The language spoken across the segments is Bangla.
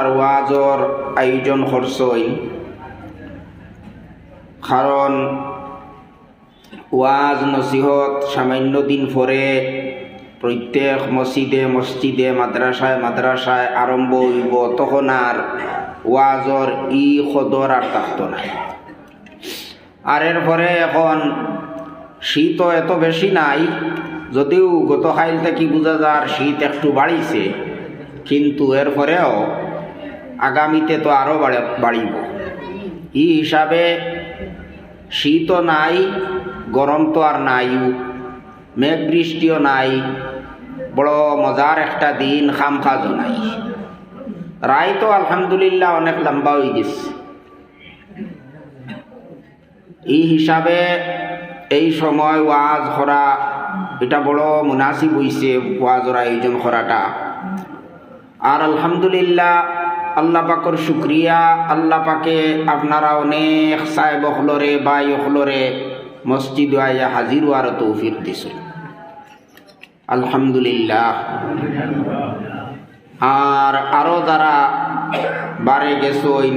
আর ওয়াজর আয়োজন করছই। কারণ ওয়াজ নসিহত সামান্য দিন পরে প্রত্যেক মসজিদে মসজিদে, মাদ্রাসায় মাদ্রাসায় আরম্ভ হইব, তখন আর ওয়াজর ই সদর আর থাকত না। আর পরে এখন শীত এত বেশি নাই, যদিও গত খাইল থেকে বোঝা যার শীত একটু বাড়িছে, কিন্তু এর পরেও আগামীতে তো আরও বাড়িব। ই হিসাবে শীতও নাই, গরম তো আর নাই মেঘ বৃষ্টিও নাই। বড় মজার একটা দিন খাম খাজও নাই। রায় তো আলহামদুলিল্লাহ অনেক লম্বা হয়ে গেছে। এই হিসাবে এই সময় ওয়াজ করা এটা বড় মুনাসিব হইছে, ওয়াজর আয়োজন করাটা আর আলহামদুলিল্লাহ আল্লাহ পাকর শুক্রিয়া। আল্লাহ পাকে আপনারা অনেক সাহেব হলরে বাই হলরে মসজিদ আইয়া হাজির হওয়ার তৌফিক দিছে। আলহামদুলিল্লাহ। আর আরও যারা বারে গেছইন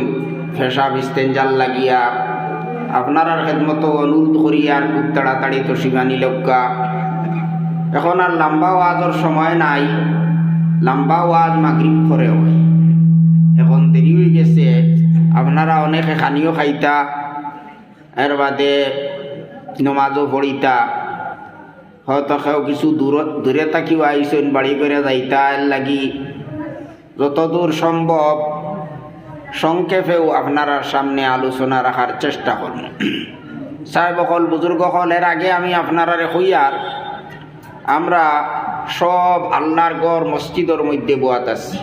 ফেসা বিস্তেঞ্জাল লাগিয়া আপনার খেদমত অনুরোধ করি আর খুব তাড়াতাড়ি তো শিবানী লক্কা। এখন আর লম্বা ওয়াজের সময় নাই, লম্বা ওয়াজ মাগরিব করে হয়। এখন দেরি হয়ে গেছে। আপনারা অনেকে খানিও খাইতা, এর বাদে নমাজও পড়িতা। হয়তো কেউ কিছু দূর দূরে থাকিও আইসেন, বাড়ি করে যাইতা, এর লাগি যতদূর সম্ভব সংক্ষেপেও আপনার সামনে আলোচনা রাখার চেষ্টা করুন। সাহেব হল বুজুর্গ হল এর আগে আমি আপনারা হইয়ার আমরা সব আল্লাহর গড় মসজিদের মধ্যে বোয়াত আছি।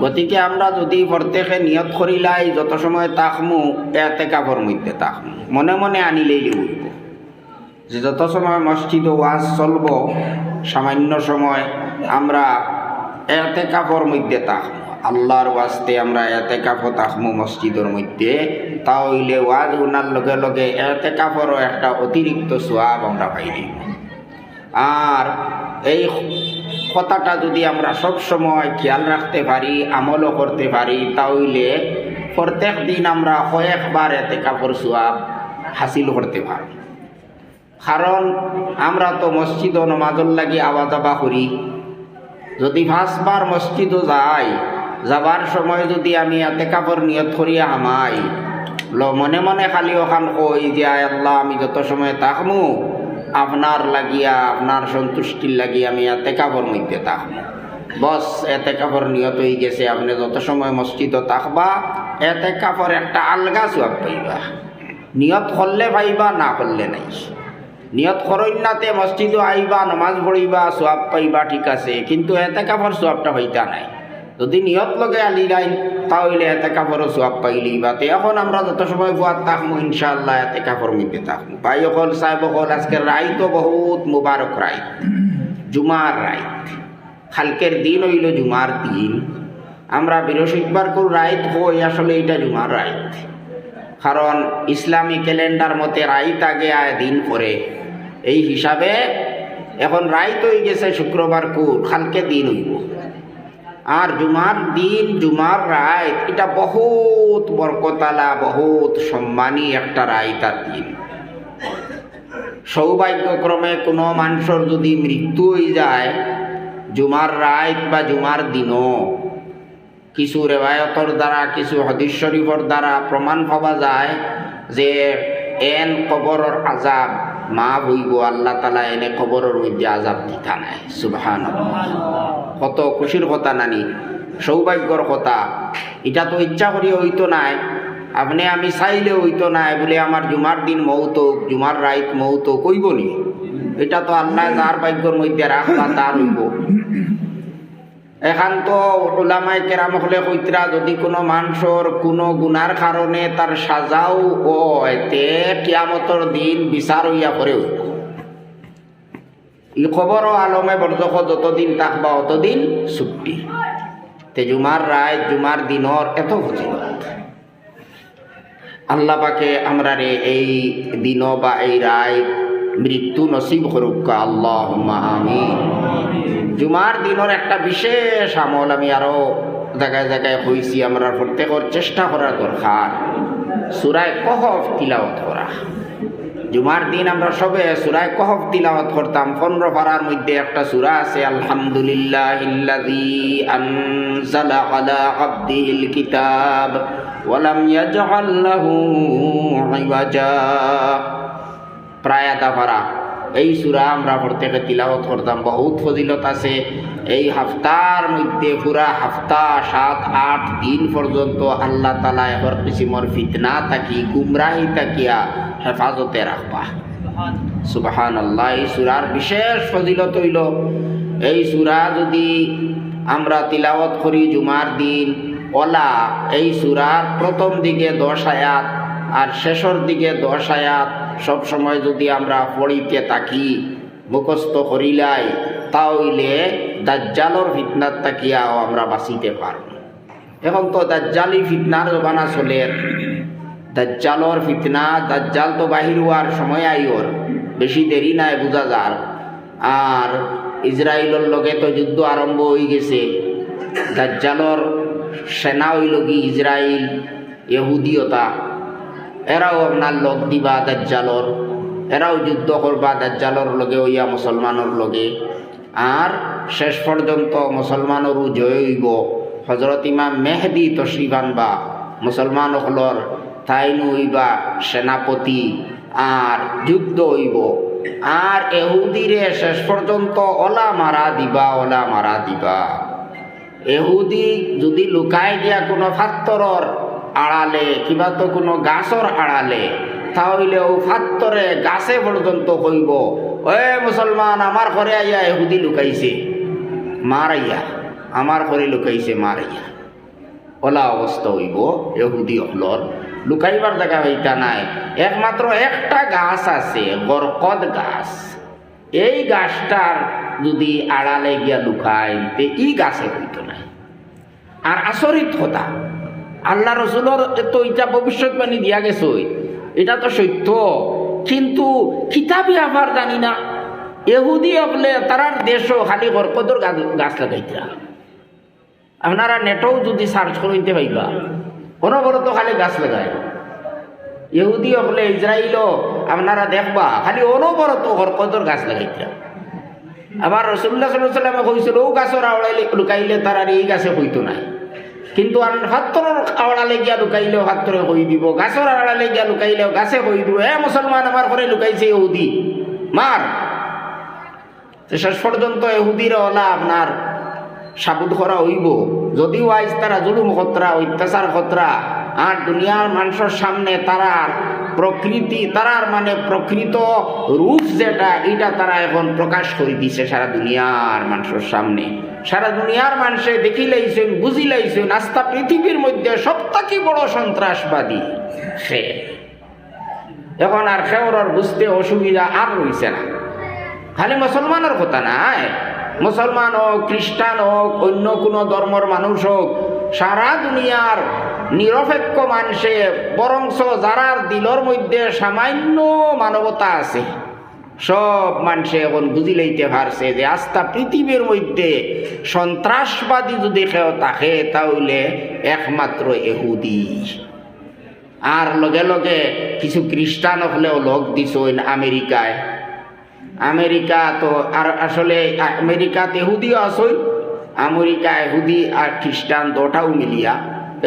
গতিকে আমরা যদি প্রত্যেকে নিয়ত করিলাই যত সময় তাকমু, এতে কাপর মধ্যে তাকমু। মনে মনে আনিলেই উঠব যে যত সময় মসজিদ ওয়াজ চলব, সামান্য সময় আমরা এতে কাপড় মধ্যে তাকমু। আল্লাহর ওয়াস্তে আমরা এতে কাপড় তাকমু মসজিদের মধ্যে। তাহলে ওয়াজ গুনার লগে লগে এতে কাপড়ও একটা অতিরিক্ত সোয়াব আমরা পাই দিব আর এই কথাটা যদি আমরা সব সময় খেয়াল রাখতে পারি, আমলও করতে পারি, তাহলে প্রত্যেক দিন আমরা কয়েকবার এতে কাপড় সোয়াব হাসিল করতে পারি। কারণ আমরা তো মসজিদ ও লাগি আওয়া যাবা করি। যদি পাঁচবার মসজিদও যাই, যাবার সময় যদি আমি এতে কাপড় নিয়ত করিয়া হামাই ল মনে মনে খালি ওখান কই যে আল্লাহ, আমি যত সময় তাকমু আপনার লাগিয়া, আপনার সন্তুষ্টির লাগিয়া আমি এতে কাপড় মধ্যে তাকমু বস, এতে কাপড় নিয়ত হয়ে গেছে, আপনি যত সময় মসজিদও তাকবা এতে কাপড় একটা আলগা সোয়াব পাইবা। নিয়ত করলে পাইবা, না করলে নাই। নিয়ত করইনাতে মসজিদও আইবা, নমাজ পড়িবা সোয়াব পাইবা, ঠিক আছে, কিন্তু এতে কাপড় সোয়াবটা হইতা নাই। যদি নিয়ত লগে আলি লাইন, তাহলে এতে কাপড়ও সোয়াব পাইলি। বা এখন আমরা যত সময় বুয়াত তাকমু ইনশাল্লাহ এতে কাপড় মিলতে তাকমু। ভাই, অকল সাহেব অকল আজকে রায় তো বহুত মুবারক রায় জুমার রায় খালকের দিন হইল জুমার দিন। আমরা বৃহস্পতিবার কোন রাইত হই, আসলে এটা জুমার রাইত। কারণ ইসলামী ক্যালেন্ডার মতে রাইত আগে আয় দিন পরে। এই হিসাবে এখন রাইত হয়ে গেছে শুক্রবার কুর খালকে দিন হইব। আর জুমার দিন, জুমার রায় এটা বহুত বরকতালা, বহুত সম্মানী একটা রায় তার দিন। সৌভাগ্যক্রমে কোনো মানুষের যদি মৃত্যু হয়ে যায়, জুমার রায় বা জুমার দিনও, কিছু রেবায়তর দ্বারা, কিছু হদিস শরীফর দ্বারা প্রমাণ পাওয়া যায় যে এন কবরের আজাব মা বইব আল্লাহ তালা এনে কবরের মধ্যে আজাব দিতা নাই সুবহান কত খুশির কথা নানি সৌভাগ্যর কথা। এটা তো ইচ্ছা করি হইতো নাই। আপনি আমি চাইলে হইতো নাই বলে আমার জুমার দিন মৌত জুমার রাইত মৌত কইব নি? এটা তো আল্লাহ যার ভাগ্যর মধ্যে রাখবা তার হইব। এখান তো ওলামাই কেরাম হলে কইতরা যদি কোনো মানুষের কোনো গুনার কারণে তার সাজাও ও এতে কিয়ামতর দিন বিচার হইয়া পরে হইব ই খবর আলমে বর্জক যতদিন থাকবা অতদিন ছুটি তে জুমার রায়, জুমার দিনর এত ফজিলত। আল্লাহ পাকে আমরা রে এই দিন বা এই রায় মৃত্যু নসিব করুক আল্লাহ আমি জুমার দিনের একটা বিশেষ আমল আমি আরও জায়গায় জায়গায় হয়েছি আমরা প্রত্যেকের চেষ্টা করার দরকার। সুরায় কহফ তিলাওয়াত করা। জুমার দিন আমরা সবে সুরায় কহফ তিলাওয়াত করতাম। পনেরো পাড়ার মধ্যে একটা সুরা আছে, আলহামদুলিল্লাহ আনজালা আলা আবদিহিল কিতাব ওয়ালাম ইয়াজআল লাহু প্রায় আধা পারা এই সুরা আমরা প্রত্যেকে তিলাওয়াত করতাম। বহুত ফজিলত আছে। এই হাফতার মধ্যে পুরা হাফতা সাত, আট দিন পর্যন্ত আল্লাহ তালা এহর কিসিমর ফিতনা থাকি, গুমরাহি তাকিয়া হেফাজতে রাখবা। সুবাহান আল্লাহ এই সুরার বিশেষ ফজিলত হইল, এই সুরা যদি আমরা তিলাওয়াত করি জুমার দিন, ওলা এই সুরার প্রথম দিকে দশ আয়াত আর শেষর দিকে দশ আয়াত সব সময় যদি আমরা পড়িতে থাকি, মুখস্থ করিলাই তাহলে দাজ্জালর ফিতনার তাকিয়াও আমরা বাঁচিতে পারব। এখন তো দাজ্জালি ফিতনার জমানা চলে। দাজ্জালর ফিতনা, দাজ্জাল তো বাহির হওয়ার সময় আইওর বেশি দেরি নাই বোঝা যার। আর ইসরায়েলের লগে তো যুদ্ধ আরম্ভ হয়ে গেছে। দাজ্জালর সেনা হইল কি ইসরায়েল ইহুদিয়তা? এরাও আপনার লগ দিবা দাজ্জালর এরাও যুদ্ধ করবা দাজ্জালর লগে হইয়া মুসলমানের লগে। আর শেষ পর্যন্ত মুসলমানরও জয় হইব হজরত ইমাম মেহদি তশরিফ আনবা, মুসলমান হলর তাইনু হইবা সেনাপতি, আর যুদ্ধ হইব। আর এহুদিরে শেষ পর্যন্ত ওলা মারা দিবা, ওলা মারা দিবা। এহুদি যদি লুকাই দিয়া কোনো ফাত্তরর আড়ালে, কিবা তো কোনো গাছর আড়ালে। তাহলে ও ফাত্তরে গাছে পর্যন্ত কইব, এ মুসলমান আমার ঘরে আইয়া এহুদি লুকাইছে। মারাইয়া আমার ঘরে লুকাইছে মারাইয়া ওলা অবস্থা হইব, এহুদি হলর লুকাইবার জায়গা হইতা নাই। একমাত্র একটা গাছ আছে গরকদ গাছ। এই গাছটার যদি আড়ালে গিয়া লুকাই তে ই গাছে হইত নাই। আর আচরিত কথা আল্লাহ রসুলর তো এটা ভবিষ্যৎবাণী দিয়া গেছে এটা তো সত্য। কিন্তু কিতাবি আবার জানি না। এহুদি হলে তারার দেশও খালি গরকদর গাছ লাগাইতা। আপনারা নেটও যদি সার্চ করিতে পাইবা। অনবরত খালি গাছ লাগায়। ইহুদি হলে ইসরায়েলও আপনারা দেখবা, খালি অনবরত হরকতর গাছ লাগাইতে। আবার রসুল্লাহ সাল্লামে কইছিল ও গাছর আওড়াইলে লুকাইলে তার এই গাছে হইতো নাই। কিন্তু আর হাত্তরের আওড়ালে গিয়া লুকাইলেও হাতরে হই দিব গাছের আড়ালে গিয়া লুকাইলেও গাছে হই দিব। এ মুসলমান আমার ঘরে লুকাইছে ইহুদি। মার শেষ পর্যন্ত এহুদির ওলা আপনার সাবুদ করা হইব। যদিও আজ তারা জুলুম খতরা অত্যাচার খতরা আর দুনিয়ার মানুষের সামনে তারার প্রকৃতি, তারার মানে প্রকৃত রূপ যেটা, এটা তারা এখন প্রকাশ করে দিছে সারা দুনিয়ার মানুষের সামনে। সারা দুনিয়ার মানুষে দেখিলাইছেন, বুঝিলাইছেন, আস্থা পৃথিবীর মধ্যে সবথেকে বড় সন্ত্রাসবাদী সে। এখন আর খেওয়ার বুঝতে অসুবিধা আর রইছে না। খালি মুসলমানের কথা নাই মুসলমান হোক, খ্রিস্টান হোক, অন্য কোনো ধর্মর মানুষ হোক, সারা দুনিয়ার নিরপেক্ষ মানুষে বরংস যারার দিলর মধ্যে সামান্য মানবতা আছে, সব মানুষে এখন বুঝি লইতে পারছে যে আস্থা পৃথিবীর মধ্যে সন্ত্রাসবাদী যদি কেউ থাকে, তাহলে একমাত্র এহুদি আর লগে লগে কিছু খ্রিস্টান হলেও লোক দিছ আমেরিকায় আমেরিকা তো আর আসলে আমেরিকাতে এহুদিও আসই আমেরিকা এহুদি আর খ্রিস্টান দুটাও মিলিয়া।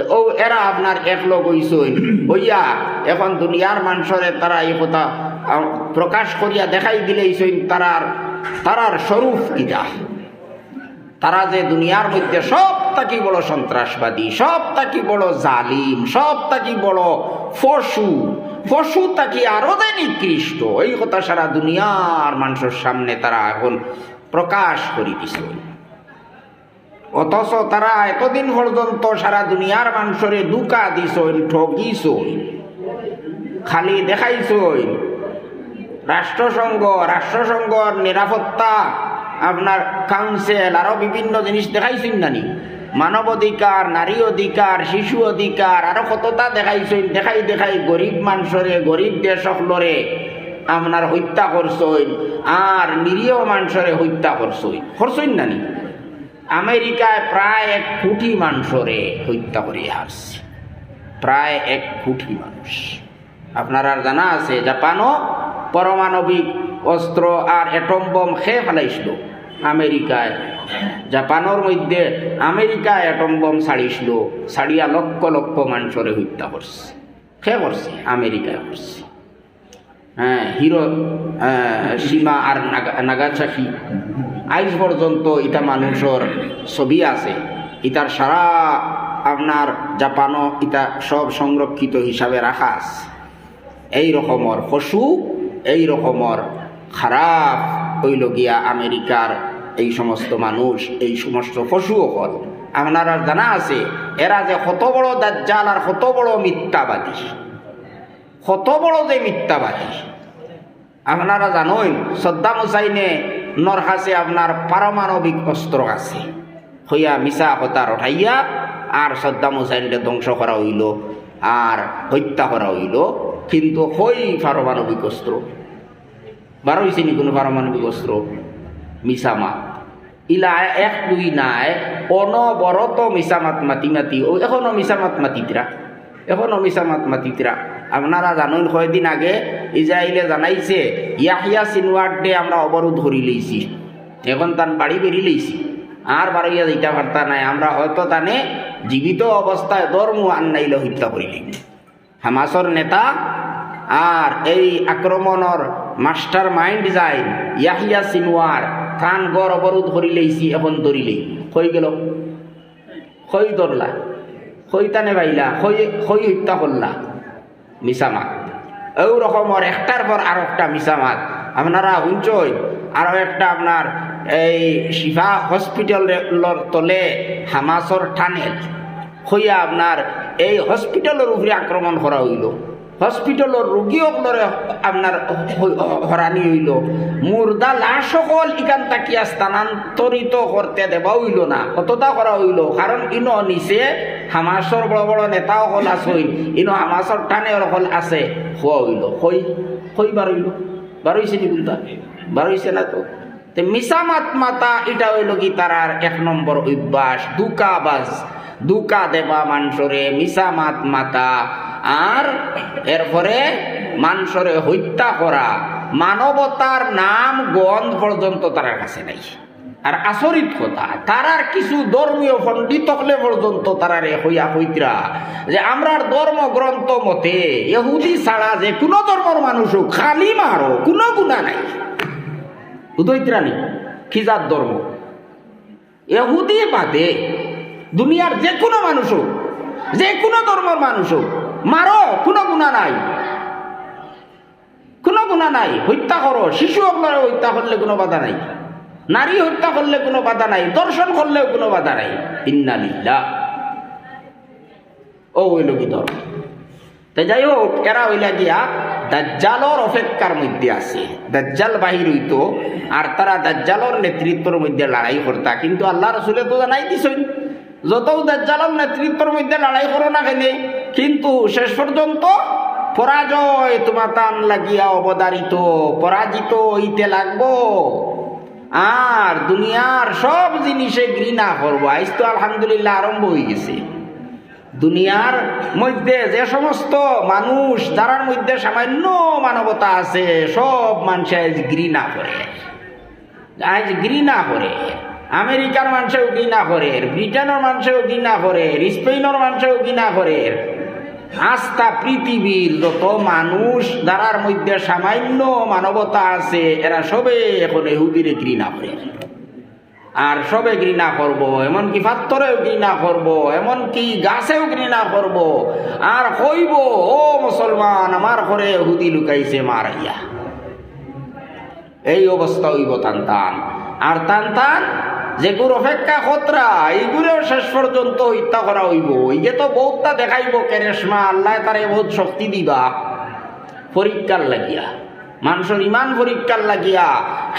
ও, এরা আপনার এক লোক হইসই। হইয়া এখন দুনিয়ার মানুষরে তারা এই কথা প্রকাশ করিয়া দেখাই দিলেইছই তারার তারার স্বরূপ কিটা তারা যে দুনিয়ার মধ্যে সব তাকি বড় সন্ত্রাসবাদী, সব তাকি বড় জালিম, সব তাকি বড় পশু পশু তাকি আরও দেয় নিকৃষ্ট, এই কথা সারা দুনিয়ার মানুষের সামনে তারা এখন প্রকাশ করি দিছে অথচ তারা এতদিন পর্যন্ত সারা দুনিয়ার মানুষরে দুকা দিছইন ঠকিছইন খালি দেখাইছইন রাষ্ট্রসংঘ, রাষ্ট্রসংঘর নিরাপত্তা, আপনার কাউন্সিল আরও বিভিন্ন জিনিস দেখাইছেন নানি। মানব অধিকার, নারী অধিকার, শিশু অধিকার, আরও কতটা দেখাইছেন, দেখাই দেখাই গরিব মানুষরে, গরিব দেশকলরে আপনার হত্যা করছইন আর নিরীহ মানুষরে হত্যা করছইন করছইন নানি? আমেরিকায় প্রায় এক কোটি মানুষরে হত্যা করে আসছে প্রায় এক কোটি মানুষ। আপনার আর জানা আছে, জাপানও পারমাণবিক অস্ত্র আর অ্যাটম বম খেয়ে ফেলাইছিল আমেরিকায়। জাপানের মধ্যে আমেরিকা অ্যাটম বম ছাড়িছিল, ছাড়িয়া লক্ষ লক্ষ মানুষরে হত্যা করছে। খেয়ে করছে আমেরিকায় করছে হ্যাঁ হিরো সীমা আর নাগাচাকি আজ পর্যন্ত ইটা মানুষের ছবি আছে। ইটার সারা আপনার জাপানও ইটা সব সংরক্ষিত হিসাবে রাখা আছে। এই রকমর পশু, এই রকমর খারাপ হইল গিয়া আমেরিকার এই সমস্ত মানুষ, এই সমস্ত পশু অকল আপনার জানা আছে, এরা যে কত বড় দাজ্জাল আর কত বড় মিথ্যাবাদী। কত বড় যে মিথ্যাবাদী। আপনারা জানেন সদ্দাম হুসাইনে নর কাছে আপনার পারমাণবিক অস্ত্র আছে। হইয়া মিশা হতার উঠাইয়া আর সদ্দাম হুসাইনকে ধ্বংস করা হইল, আর হত্যা করা হইল। কিন্তু হই পারমাণবিক অস্ত্র? বার হয়েছে নি কোনো পারমাণবিক অস্ত্র? মিসামাত ইলা এক দুই নাই, অনবরত মিসামাত মাতি মাতি ও এখনও মিসামাত মাতিতরা, এখনও মিসামাত মাতিতরা। আপনারা জানুন কয়দিন আগে ইসরায়েলে জানাইছে, ইয়াহিয়া সিনওয়ার ডে আমরা অবরোধ ধরি লইছি। এখন তান বাড়ি বেরিয়ে লইছি। আর বাড়াইয়া যাইতে পারতা নাই। আমরা হয়তো তানে জীবিত অবস্থায় ধর্ম আন্নাইলে হত্যা করিলি হামাসর নেতা আর এই আক্রমণর মাস্টার মাইন্ড যায় ইয়াহিয়া সিনওয়ার, থান গড় অবরোধ করি লইছি, এখন ধরিলেই কই গেল? কই ধরলা? কই তানে বাইলা? কই কই হত্যা করলা? মিসামাত এই রকমের একটার পর আর একটা মিসামাত আপনারা শুনছই আরও একটা আপনার এই শিফা হসপিটালের তলে হামাসর টানেল হইয়া আপনার এই হসপিটালের উপরে আক্রমণ করা হইল। হসপিটালের রোগীসকলরে আপনার হরানি হইল। মুর্দা লাশ সকল ইকান তাকিয়া স্থানান্তরিত করতে দেওয়া হইল না কতটা করা হইল। কারণ ইনো নিচে হামাসর বড় বড় নেতা সকল আছে, ইনো হামাসর টানে সকল আছে। খোয়া হইল কই কই বার হইল। বার হইছে নি বলতা? বার হইছে না তো? মিসামাত মাতা এটা হইল কি তারার এক নম্বর অভ্যাস, দুকাবাজ। দুকা দেবা মানুষরে মিসামাত মাতা। আর এরপরে মানুষরে হত্যা করা, মানবতার নাম গন্ধ পর্যন্ত তার কাছে নাই। আর আচরিত কথা তারার কিছু ধর্মীয় পণ্ডিত হলে পর্যন্ত তারারে হইয়া হইতরা, যে আমরার ধর্মগ্রন্থ মতে এহুদি ছাড়া যে কোনো ধর্মর মানুষও খালি মারো, কোনো গুণা নাই। উদয়িত্রা নেই খিজার ধর্ম? এহুদি বাদে দুনিয়ার যে কোনো মানুষ হোক, যে কোনো ধর্মের মানুষ হোক মারো, কোনো গুণা নাই। কোনো গুণা নাই। হত্যা করো শিশু আপনারা হত্যা করলে কোনো বাধা নাই। নারী হত্যা করলে কোনো বাধা নাই। দর্শন করলেও কোনো বাধা নাই। ইন্নালিল্লা ও ওই লোকই ধর্ম তাই যাই হোক, এরা হইলা গিয়া দাজ্জালর অপেক্ষার মধ্যে আছে। দাজ্জাল বাহির হইতো, আর তারা দাজ্জালর নেতৃত্বর মধ্যে লড়াই করতা। কিন্তু আল্লাহ রসুলে তো জানাই দিছই যত দাজ্জালর নেতৃত্বর মধ্যে লড়াই করো না কেনে। কিন্তু শেষ পর্যন্ত পরাজয় তোমার তান লাগিয়া অবদারিত, পরাজিত হইতে লাগবো। আর দুনিয়ার সব জিনিসে ঘৃণা করব। আজ তো আলহামদুলিল্লাহ আরম্ভ হয়ে গেছে। দুনিয়ার মধ্যে যে সমস্ত মানুষ, যারার মধ্যে সামান্য মানবতা আছে, সব মানুষ আজ ঘৃণা করে। আজ ঘৃণা করে। আমেরিকার মানুষেও ঘৃণা করে, ব্রিটেনের মানুষেও ঘৃণা করে, স্পেনের মানুষেও ঘৃণা করে। আস্থা পৃথিবীর যত মানুষ যারার মধ্যে সামান্য মানবতা আছে, এরা সবে এখন এহুদিরে ঘৃণা করে। আর সবে ঘৃণা করব, এমনকি পাত্তরেও ঘৃণা করব, এমনকি গাছেও ঘৃণা করব। আর কইব, ও মুসলমান, আমার ঘরে হুদি লুকাইছে, মারাইয়া। এই অবস্থা হইব টান আর তান টান যেগুর অপেক্ষা খতরা, এইগুলোও শেষ পর্যন্ত হত্যা করা হইব। ইগে তো বহুতটা দেখাইব, কেরেশমা, আল্লাহ তারে বহুত শক্তি দিবা। পরীক্ষার লাগিয়া, মানুষের ইমান পরীক্ষার লাগিয়া,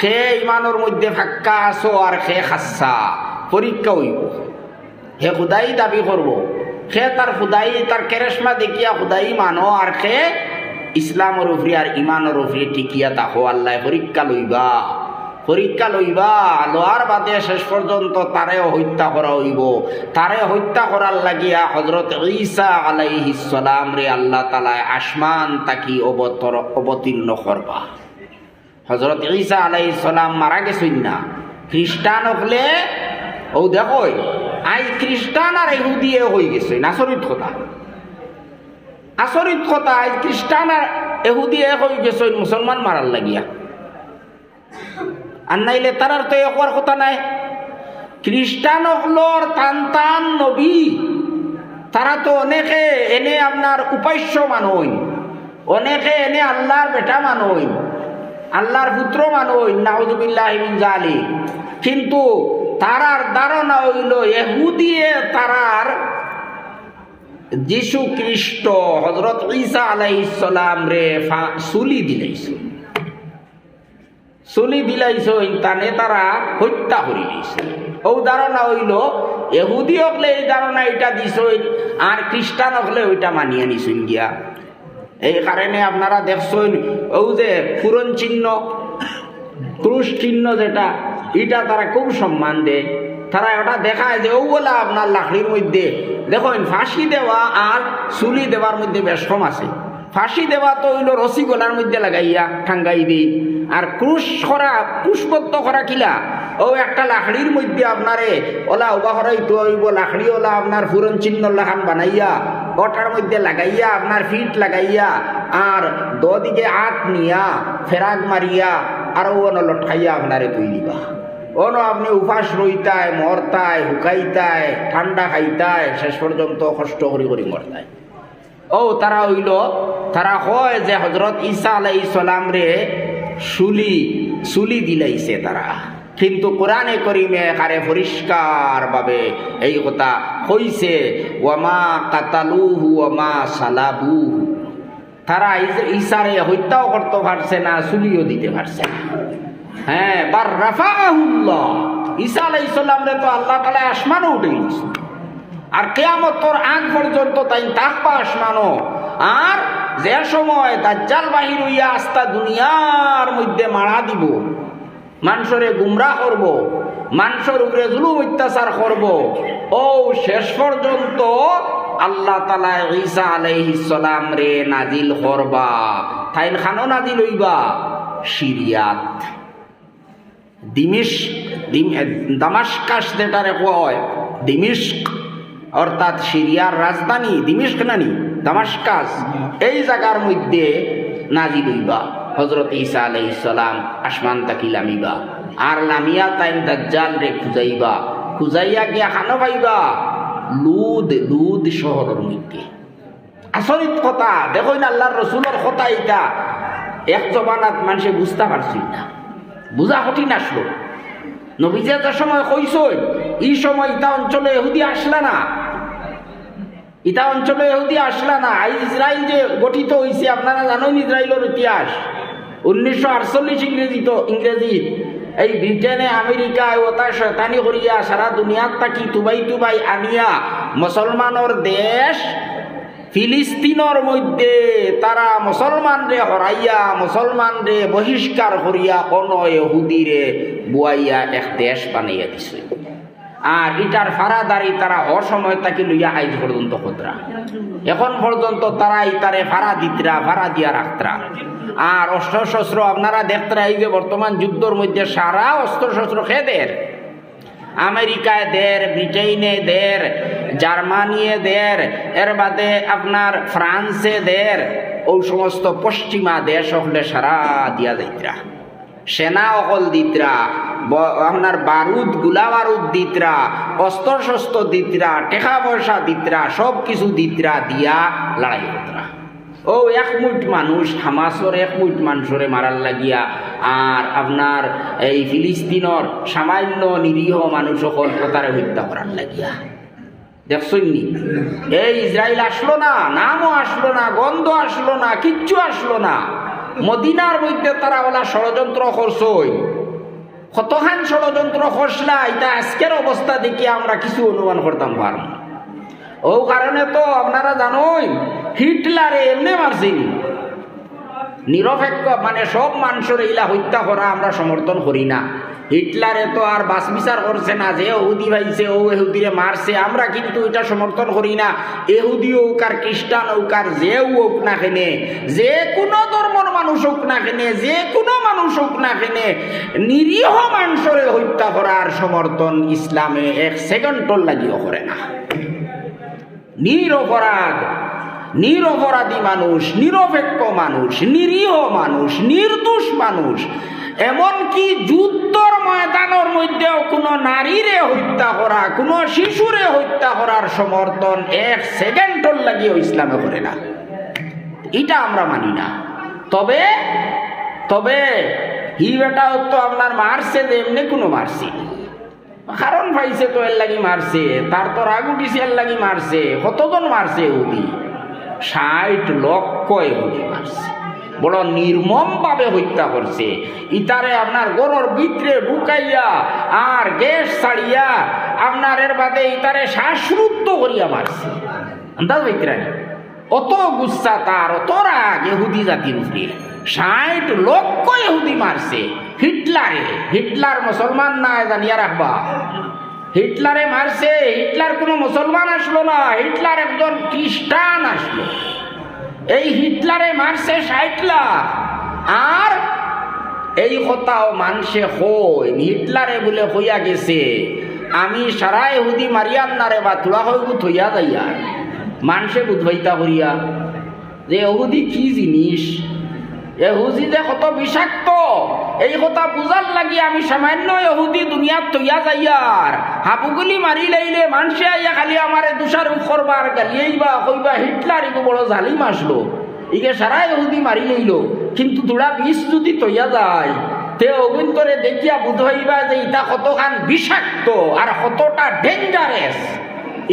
সে ইমানের মধ্যে ফাক্কা আসো আর সে খাসা পরীক্ষা হইব। হে খুদাই দাবি করব। সে তার খুদাই, তার কেরেশমা দেখিয়া খুদাই মানো আর সে ইসলামের উপরে আর ইমানের উপরে টিকিয়া তাকো আল্লাহ পরীক্ষা লইবা। পরীক্ষা লইবা লোয়ার বাদে শেষ পর্যন্ত তারে হত্যা করা হইব। তারে হত্যা করার লাগিয়া হজরত ঈসা আলাইহি সালাম রে আল্লাহ তালায় আসমান তাকি অবতর অবতীর্ণ করবা হজরত ঈসা আলাই সালাম মারা গেছেন না। খ্রিস্টান হলে ও দেখো আজ খ্রিস্টান আর এহুদিয়ে হয়ে গেছে আচরিত কথা? আচরিত কথা আজ খ্রিস্টান আর এহুদিয়ে হয়ে গেছে মুসলমান মারার লাগিয়া। আর নাইলে তারার তো একবার কথা নাই। খ্রিস্টান টান টান নবী, তারা তো অনেকে এনে আপনার উপাস্য মানই অনেকে এনে আল্লাহর বেটা মানই আল্লাহর পুত্র মানই নাউজুবিল্লাহ জালি কিন্তু তারার ধারণা হইল এহুদিয়ে তারার যিশু খ্রিস্ট হজরত ঈসা আলাইসালাম রে সুলি দিলাইছিল চলি দিলাইছইন তানে তারা হত্যা করি দিছে। ও ধারণা হইল এহুদি হকলে এই ধারণা এটা দিছইন আর খ্রিস্টান হকলে ওইটা মানিয়ে নিছইন গিয়া। এই কারণে আপনারা দেখছইন ও যে পুরন চিহ্ন, ক্রুশ চিহ্ন যেটা এটা তারা খুব সম্মান দেয় তারা ওটা দেখায় যে ও বলা আপনার লাকড়ির মধ্যে দেখুন ফাঁসি দেওয়া আর চুলি দেওয়ার মধ্যে বেশ কম আছে। ফাঁসি দেওয়া তো হইল রসি গলার মধ্যে লাগাইয়া ঠাঙ্গাই দিই। আর ক্রুশ করা ক্রুশবদ্ধ করা কিলা, ও একটা লাখড়ির মধ্যে আপনারে ওলা উবা করাই তো হইব লাকড়ি ওলা আপনার ফুরন চিহ্ন লাখান বানাইয়া ওটার মধ্যে লাগাইয়া, আপনার ফিট লাগাইয়া, আর দদিকে আট নিয়া, ফেরাক মারিয়া, আর ওন লটকাইয়া আপনারে তুই দিবা। অন আপনি উপাস রইতায়, মরতায়, হুকাইতায়, ঠান্ডা খাইতায়, শেষ পর্যন্ত কষ্ট করি করি মরতায়। ও, তারা হইল, তারা হয় যে হজরত ঈসা আলাই সালাম রে সুলি সুলি দিলাইছে তারা। কিন্তু কোরআনে করিমে কারে পরিষ্কার ভাবে এই কথা কইছে, ওয়ামা কাতালুহু, ওয়ামা সালাবু তারা ঈসারে হত্যাও করতে পারছে না, সুলিও দিতে পারছে না। হ্যাঁ বার রাফাহুল্লাহ ঈসা আলাই সাল্লাম রে তো আল্লাহ তালা আসমানও উঠে গেছে। আর কেয়ামতর আগ পর্যন্ত তাই তাকবা আসমানো। আর যে সময় দাজ্জাল বাহির হইয়া আস্তা দুনিয়ার মধ্যে মারা দিব, মানুষরে গুমরা করব, মানুষের উপরে জুলুম অত্যাচার করব, ও শেষ পর্যন্ত আল্লাহ তালা ঈসা আলাইহিসালাম রে নাজিল করবা, তাইন খানো নাজিল হইবা। সিরিয়াত দিমিশ দামাস্কাস যেটারে কয় দিমিস্ক। অর্থাৎ সিরিয়ার রাজধানী দিমিস্ক নানি, দামাস্কাস, এই জায়গার মধ্যে নাজিল হইবা। হজরত ঈসা আলাই ইসালাম আসমান তাকি লামিবা আর লামিয়া তাইন দাজ্জাল রে খুঁজাইবা। খুঁজাইয়া গিয়া খানো পাইবা লুদ লুদ শহরের মধ্যে। আসরিত কথা, দেখুন আল্লাহর রসুলের কথা এটা এক জবানাত মানুষে বুঝতে পারছিল না। বুঝা কঠিন আসলো। নবীজে যে সময় কইসই, এই সময় ইতা অঞ্চলে এহুদি আসলা না। ইতা অঞ্চলে এহুদি আসলা না, আই ইসরায়েল যে গঠিত হয়েছে আপনারা জানেন ইসরায়েলের ইতিহাস। উনিশশো আটচল্লিশ ইংরেজি তো, ইংরেজি। এই ব্রিটেনে আমেরিকায় ওটা শয়তানি করিয়া সারা দুনিয়াত থাকি তুবাই তুবাই আনিয়া মুসলমানের দেশ, ফিলিস্তিনের মধ্যে তারা মুসলমান রে হরাইয়া মুসলমান রে বহিষ্কার করিয়া কোন এহুদিরে বুয়াইয়া এক দেশ বানাইয়া দিছে। আর ইটার ফাড়াদারি তারা অসময় তাকে লইয়া আইজ পর্যন্ত খতরা এখন পর্যন্ত তারা ইতারে ফাড়া দিতরা ফাড়া দিয়া রাখতরা। আর অস্ত্র শস্ত্র আপনারা দেখতরা, এই যে বর্তমান যুদ্ধর মধ্যে সারা অস্ত্র শস্ত্র খেদের। আমেরিকায় দের ব্রিটেনে দের, জার্মানিয়ে দের, এর বাদে আপনার ফ্রান্সে দের ওই সমস্ত পশ্চিমা দেশ হলে সারা দিয়া যাইতরা। সেনা অকল দিতরা আপনার বারুদগুলা বারুদ দিতরা অস্ত্র শস্ত্র দিতরা, টেকা পয়সা দিতরা, সব কিছু দিতরা দিয়া লড়াই করতরা ও এক মুঠ মানুষ হামাসর এক মুঠ মানুষরে মারার লাগিয়া আর আপনার এই ফিলিস্তিনর সামান্য নিরীহ মানুষ সকল প্রতারে হত্যা করার লাগিয়া। দেখছইনি এই ইসরায়েল আসলো না নামও আসলো না, গন্ধ আসলো না, কিচ্ছু আসলো না। মদিনার মধ্যে তারা ওলা ষড়যন্ত্র করছই। কতখান ষড়যন্ত্র খসলা এটা আজকের অবস্থা দেখি আমরা কিছু অনুমান করতাম পার ও কারণে তো আপনারা জানোই, হিটলারে এমনি মারছিল নিরপেক্ষ মানে সব মানুষের ইলা হত্যা করা আমরা সমর্থন করি না। হিটলারে তো আর বাস বিচার করছে না, যে এহুদি ভাইছে, ও এহুদিরে মারছে, আমরা কিন্তু এটা সমর্থন করি না। এহুদি হোক আর খ্রিস্টান হোক আর যে হোক না কেনে, যে কোনো ধর্মর মানুষ হোক না কেনে, যে কোনো মানুষ হোক না কেনে, নিরীহ মানুষের হত্যা করার সমর্থন ইসলামে এক সেকেন্ডর লাগিও করে না। নিরপরাধ, নিরপরাধী মানুষ, নিরপেক্ষ মানুষ, নিরীহ মানুষ, নির্দোষ মানুষ এমনকি যুদ্ধর ময়দানের মধ্যেও কোনো নারীরে হত্যা করা, কোনো শিশুরে হত্যা করার সমর্থন এক সেকেন্ডর লাগিয়েও ইসলামে করে না। এটা আমরা মানি না। তবে তবে হি বেটা তো আপনার মারছে যে এমনি কোনো মারছি। কারণ পাইছে তো এর লাগি মারছে, তার তো রাগ উঠিছে এর লাগি মারছে, কতজন মারছে এহুদি ষাট লক্ষ এহুদি মারছে। বড় নির্মম ভাবে হত্যা করছে। ইতারে আপনার গরুর ভিতরে ঢুকাইয়া আর গ্যাস ছাড়িয়া আপনার এর বাদে ইতারে শ্বাসরুদ্ধ করিয়া মারছে। আন্দাজ অত গুচ্ছা তার, অত রাগ এহুদি জাতির উপরে। ষাট লক্ষ এহুদি মারছে। হিটলারে, হিটলার মুসলমান না জানিয়া রাখবা। হিটলারে মারছে, হিটলার কোনো মুসলমান আসলো না। হিটলার একজন খ্রিস্টান আসলো। এই হিটলারে মারছে লাখ আর এই কথাও মানসে হই। হিটলারে বলে হইয়া গেছে, আমি সারা এহুদি মারিয়ান নারে বা তোলা বুধ হইয়া যাইয়া। মানসে বুধ হইতা করিয়া। যে এহুদি কি জিনিস? এহুদি যে কত বিষাক্ত। এই কথা বুঝার লাগি আমি সামান্য এহুদি দুনিয়াত তৈয়া যাইয়ার হাপুগুলি মারি লাইলে মানুষে আইয়া খালি আমারে দোষারোপ করবার গালিয়াইবা কইবা হিটলার ইগো বড় জালিম আসলো। ইগে সারা এহুদি মারি লইল, কিন্তু তোরা বিষ যদি তৈয়া যায়, তে অভ্যন্তরে দেখিয়া বুধ হইবা যে ইটা কতখান বিষাক্ত আর কতটা ডেঞ্জারেস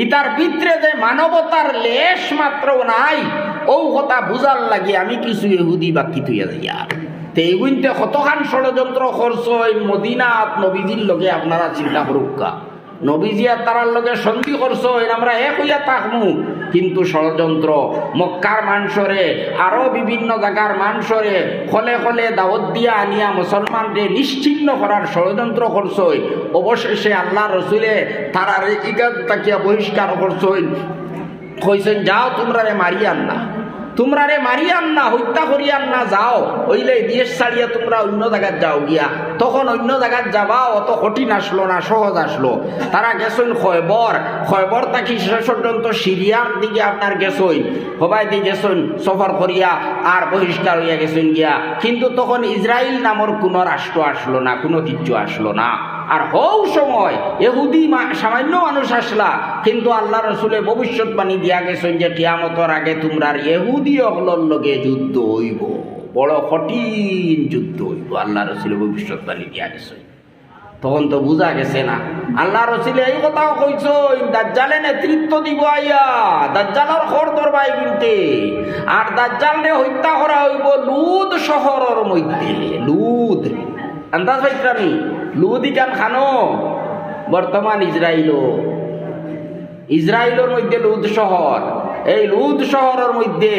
ইতার ভিতরে যে মানবতার লেশ মাত্র নাই ও কথা বুঝার লাগে আমি কিছু এহুদি বাকি তুইয়া যাইয়া তে এগুইনতে কতখান ষড়যন্ত্র খরচ ওই মদিনাত নবীজির লগে আপনারা চিন্তা করুকা নবীজিয়া তারার লগে সন্ধি করছ আমরা এক হইয়া তাকমু কিন্তু ষড়যন্ত্র মক্কার মানসরে আরও বিভিন্ন জায়গার মানসরে ফলে ফলে দাওয়াত দিয়া আনিয়া মুসলমানরে নিশ্চিন্ন করার ষড়যন্ত্র করছই অবশেষে আল্লাহ রসুলে তারার ইগাদ তাকিয়া বহিষ্কার করছই কইছেন, যাও তোমরা রে মারিয়ান না তোমরা রে মারিয়ান না হত্যা করিয়ান না যাও। ওইলে দেশ ছাড়িয়া তোমরা অন্য জায়গায় যাও গিয়া। তখন অন্য জায়গায় যাবা, অত কঠিন আসলো না, সহজ আসলো। তারা গেছেন খয়বর। খয়বর তাকি শেষ পর্যন্ত সিরিয়ার দিকে আপনার গেছই সবাই দিয়ে গেছেন সফর করিয়া আর বহিষ্কার হইয়া গেছেন গিয়া। কিন্তু তখন ইসরায়েল নামর কোনো রাষ্ট্র আসলো না, কোনো কিচ্ছু আসলো না। আর হও সময় এহুদি সামান্য মানুষ আসলা, কিন্তু আল্লাহ রসুলে ভবিষ্যৎবাণী দিয়া গেছেন যে কিয়ামতর আগে তোমরার এহুদি অগলর লগে যুদ্ধ হইব। বড় কঠিন যুদ্ধ হইব, আল্লাহ রসুলে ভবিষ্যৎবাণী দিয়া গেছে তখন তো বুঝা গেছে না, আল্লাহ রসুলে এই কথাও কইছ দাজ্জালে নেতৃত্ব দিব আইয়া দাজ্জালর খর দরবাই কিনতে আর দাজ্জালরে হত্যা করা হইব লুদ শহরের মধ্যে, লুদ। আন্দাজ পাইছিলামি লুদ ইকান খানো বর্তমান ইসরায়েল ইসরায়েলের মধ্যে লুদ শহর। এই লুদ শহরের মধ্যে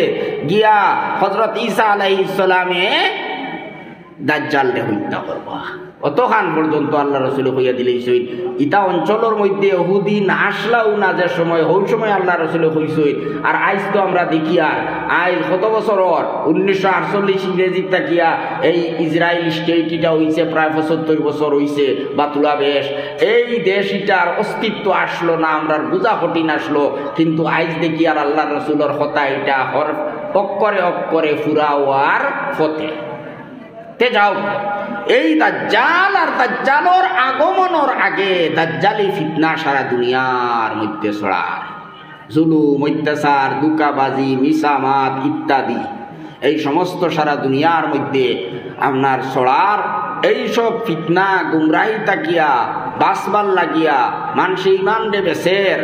গিয়া হজরত ঈসা আলাইসালামে দাজ্জালরে হত্যা করবা। অতখান পর্যন্ত আল্লাহ রসুল হইয়া দিলেই ইটা অঞ্চলের মধ্যে হুদিন আসলাও না যে সময়, ওই সময় আল্লাহ রসুল হইসই আর আইজ তো আমরা দেখি আর। আইজ কত বছরর উনিশশো আটচল্লিশ ইংরেজির তাকিয়া এই ইসরায়েল স্টেট এটা হইছে প্রায় পঁচাত্তর বছর হইছে বাতুলা বেশ এই দেশ ইটার অস্তিত্ব আসলো না, আমরা বুঝা কঠিন আসলো। কিন্তু আইজ দেখি আর আল্লাহ রসুলের হতা এটা হর অক্করে অক্করে ফুরাওয়ার ফতে। তে যাও। এই দাজ্জাল আর দাজ্জালর আগমনের আগে দাজ্জালি ফিতনা সারা দুনিয়ার মধ্যে ছড়ার জুলুম, অত্যাচার দুকাবাজি মিসামাত ইত্যাদি এই সমস্ত সারা দুনিয়ার মধ্যে আপনার ছড়ার। এইসব ফিতনা, গুমরাহি তাকিয়া বাসবার লাগিয়া মানসে ইমান দে বেসের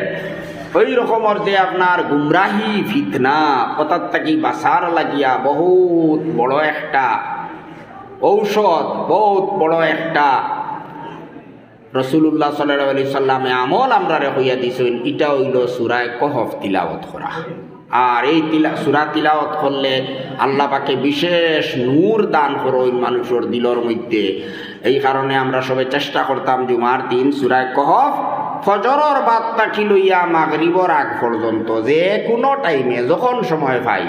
ওই রকমের যে আপনার গুমরাহি ফিতনা কথার তাকি বাসার লাগিয়া বহুত বড় একটা ঔষধ, বহুত বড় একটা। রসুল্লাহ সাল্লাহ আলি সাল্লামে আমল আমরা হইয়া দিছেন এটা হইল সুরায় কহফ তিলাওত করা। আর এই তিলা, সুরা তিলাওত করলে আল্লাহ পাকে বিশেষ নূর দান করইন মানুষের দিলর মধ্যে। এই কারণে আমরা সবাই চেষ্টা করতাম জুমার দিন সুরায় কহফ ফজরর বার্তা কি লইয়া মাগরিবর আগ পর্যন্ত যে কোনো টাইমে যখন সময় পাই।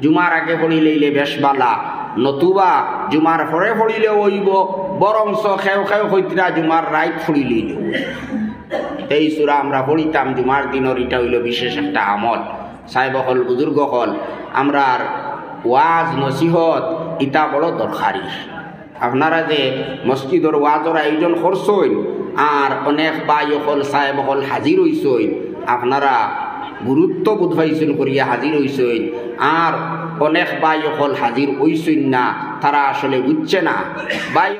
জুমার আগে পড়িলেইলে বেশ বালা। নতুবা জুমার পরে পড়িলে ওইব বরংস খেও খেও হইতরা জুমার রাইত ফুড়িলেই এই সুরা আমরা পড়িতাম জুমার দিনের এটা হইল বিশেষ একটা আমল। সাহেব হল বুজুর্গ হল আমরার ওয়াজ নসিহত ইটা বড় দরকারি আপনারা যে মসজিদর ওয়াজর আয়োজন করছইন আর অনেক বাই হল সাহেব হল হাজির হইছইন আপনারা গুরুত্ব বোধ হয়েছেন করিয়া হাজির হইছইন আর অনেক বাই হল হাজির ওই না তারা আসলে বুঝছে না। বাই